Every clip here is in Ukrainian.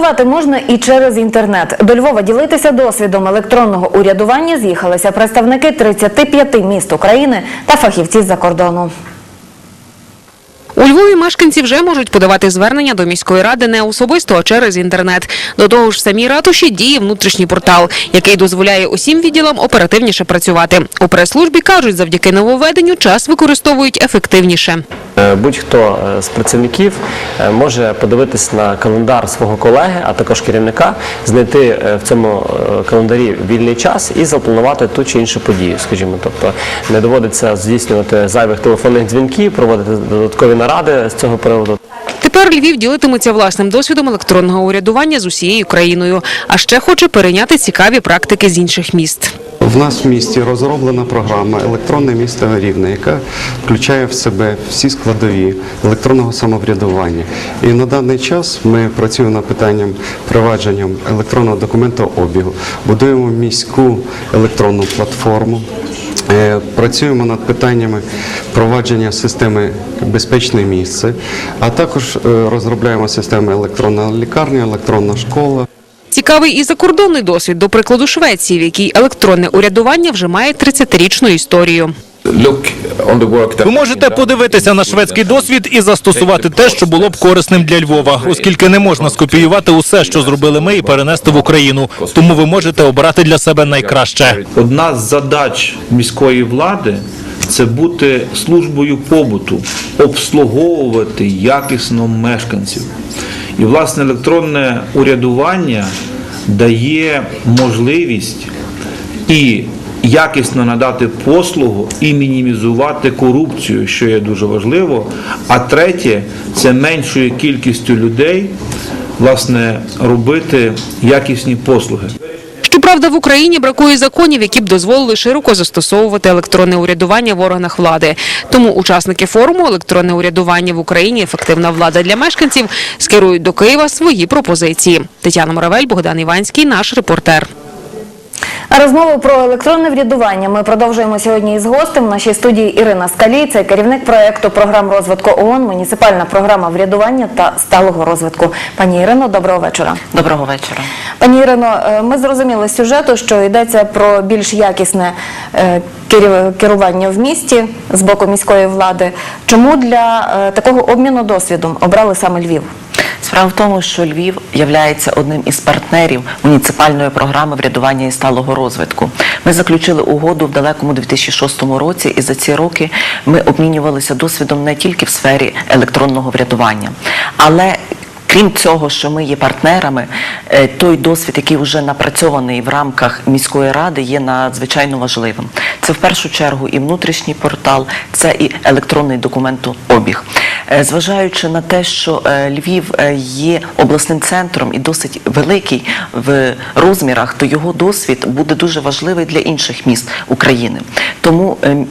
Звітувати можна і через інтернет. До Львова ділитися досвідом електронного урядування з'їхалися представники 35 міст України та фахівці з-за кордону. У Львові мешканці вже можуть подавати звернення до міської ради не особисто, а через інтернет. До того ж, самій ратуші діє внутрішній портал, який дозволяє усім відділам оперативніше працювати. У прес-службі кажуть, завдяки нововведенню час використовують ефективніше. Е, Будь-хто е, з працівників е, може подивитись на календар свого колеги, а також керівника, знайти в цьому календарі вільний час і запланувати ту чи іншу подію. Скажімо, тобто не доводиться здійснювати зайвих телефонних дзвінків, проводити додаткові наради з цього приводу. Тепер Львів ділитиметься власним досвідом електронного урядування з усією країною, а ще хоче перейняти цікаві практики з інших міст. В нас в місті розроблена програма Електронне місто Рівне, яка включає в себе всі складові електронного самоврядування. І на даний час ми працюємо над питанням впровадженням електронного документообігу, будуємо міську електронну платформу. Е, Працюємо над питаннями впровадження системи безпечне місце, а також е, розробляємо системи електронна лікарня, електронна школа. Цікавий і закордонний досвід, до прикладу Швеції, в якій електронне урядування вже має 30-річну історію. Ви можете подивитися на шведський досвід і застосувати те, що було б корисним для Львова, оскільки не можна скопіювати усе, що зробили ми, і перенести в Україну. Тому ви можете обрати для себе найкраще. Одна з задач міської влади це бути службою побуту, обслуговувати якісно мешканців. І власне електронне урядування дає можливість і якісно надати послугу і мінімізувати корупцію, що є дуже важливо. А третє це меншою кількістю людей власне робити якісні послуги. Щоправда, в Україні бракує законів, які б дозволили широко застосовувати електронне урядування в органах влади. Тому учасники форуму електронне урядування в Україні ефективна влада для мешканців скерують до Києва свої пропозиції. Тетяна Моравель, Богдан Іванський, наш репортер. Розмову про електронне врядування ми продовжуємо сьогодні із гостем. В нашій студії Ірина Скалій, це керівник проекту програм розвитку ООН, муніципальна програма врядування та сталого розвитку. Пані Ірино, доброго вечора. Доброго вечора. Пані Ірино, е, ми зрозуміли з сюжету, що йдеться про більш якісне е, керування в місті з боку міської влади. Чому для е, такого обміну досвідом обрали саме Львів? Справа в тому, що Львів є одним із партнерів муніципальної програми врядування і сталого розвитку. Ми заключили угоду в далекому 2006 році, і за ці роки ми обмінювалися досвідом не тільки в сфері електронного врядування, але Крім цього, що ми є партнерами, е, той досвід, який вже напрацьований в рамках міської ради, є надзвичайно важливим. Це в першу чергу і внутрішній портал, це і електронний документообіг. Е, Зважаючи на те, що е, Львів є обласним центром і досить великий в розмірах, то його досвід буде дуже важливий для інших міст України. Тому ем,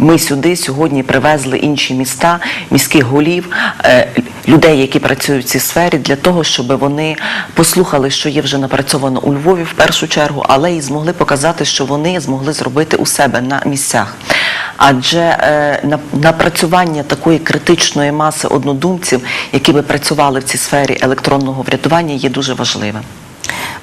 ми сюди сьогодні привезли інші міста, міських голів, е, людей, які працюють в цій сфері, для того, щоб вони послухали, що є вже напрацьовано у Львові в першу чергу, але і змогли показати, що вони змогли зробити у себе на місцях. Адже е, на- напрацювання такої критичної маси однодумців, які би працювали в цій сфері електронного врядування, є дуже важливим.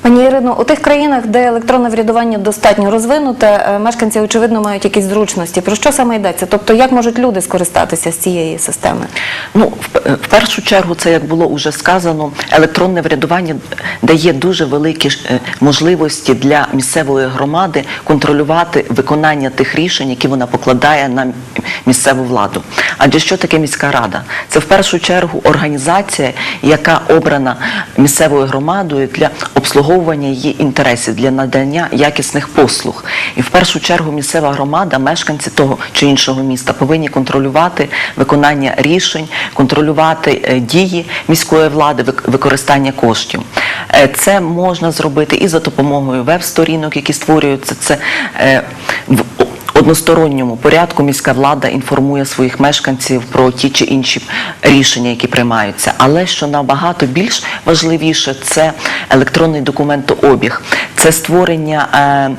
Пані Ірино, у тих країнах, де електронне врядування достатньо розвинуте, е, мешканці очевидно мають якісь зручності. Про що саме йдеться? Тобто, як можуть люди скористатися з цієї системи? Ну, в, першу чергу, це як було вже сказано, електронне врядування дає дуже великі е, можливості для місцевої громади контролювати виконання тих рішень, які вона покладає на місцеву владу. Адже що таке міська рада? Це в першу чергу організація, яка обрана місцевою громадою для обслуговування її інтересів, для надання якісних послуг. І в першу чергу місцева громада, мешканці того чи іншого міста повинні контролювати виконання рішень, контролювати е, дії міської влади, використання коштів. Е, Це можна зробити і за допомогою веб-сторінок, які створюються. Це е, в односторонньому порядку міська влада інформує своїх мешканців про ті чи інші рішення, які приймаються. Але що набагато більш важливіше, це електронний документообіг, це створення. Е,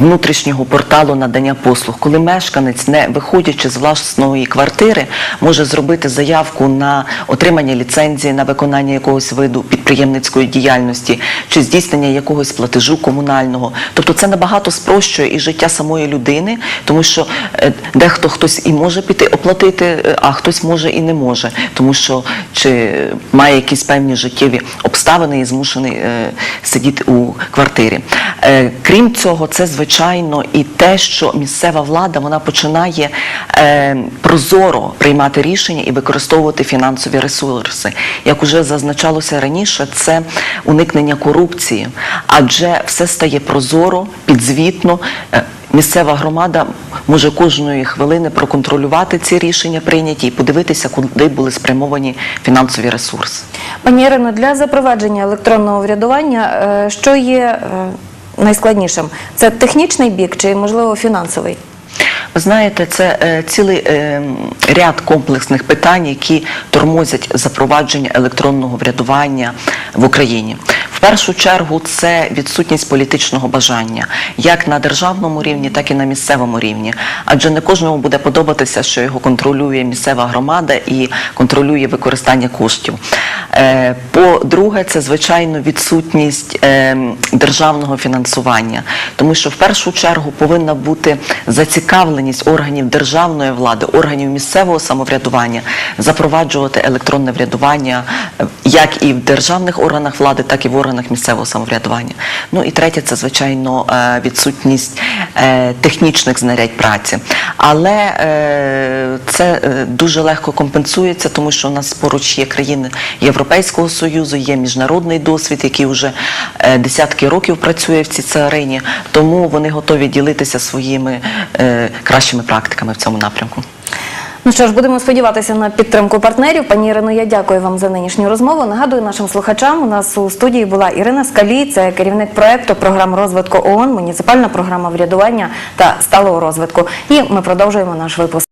внутрішнього порталу надання послуг, коли мешканець, не виходячи з власної квартири, може зробити заявку на отримання ліцензії на виконання якогось виду підприємницької діяльності чи здійснення якогось платежу комунального. Тобто це набагато спрощує і життя самої людини, тому що е, дехто хтось і може піти оплатити, е, а хтось може і не може, тому що чи має якісь певні життєві обставини і змушений е, сидіти у квартирі. Е, крім цього, це звичайно і те, що місцева влада вона починає е, прозоро приймати рішення і використовувати фінансові ресурси. Як уже зазначалося раніше, це уникнення корупції, адже все стає прозоро, підзвітно. Е, Місцева громада може кожної хвилини проконтролювати ці рішення прийняті і подивитися, куди були спрямовані фінансові ресурси. Пані Ірино, для запровадження електронного врядування, е, що є е, найскладнішим? Це технічний бік чи, можливо, фінансовий? Ви знаєте, це е, цілий е, ряд комплексних питань, які тормозять запровадження електронного врядування в Україні. Першу чергу це відсутність політичного бажання як на державному рівні, так і на місцевому рівні. Адже не кожному буде подобатися, що його контролює місцева громада і контролює використання коштів. Е, По-друге, це звичайно відсутність е, державного фінансування, тому що в першу чергу повинна бути зацікавленість органів державної влади, органів місцевого самоврядування запроваджувати електронне врядування е, як і в державних органах влади, так і в органах місцевого самоврядування. Ну і третє, це звичайно е, відсутність е, технічних знарядь праці. Але е, це дуже легко компенсується, тому що у нас поруч є країни Європейського Союзу, є міжнародний досвід, який вже десятки років працює в цій царині, тому вони готові ділитися своїми кращими практиками в цьому напрямку. Ну що ж, будемо сподіватися на підтримку партнерів. Пані Ірино, я дякую вам за нинішню розмову. Нагадую нашим слухачам. У нас у студії була Ірина Скалій, це керівник проекту програм розвитку ООН, муніципальна програма врядування та сталого розвитку. І ми продовжуємо наш випуск.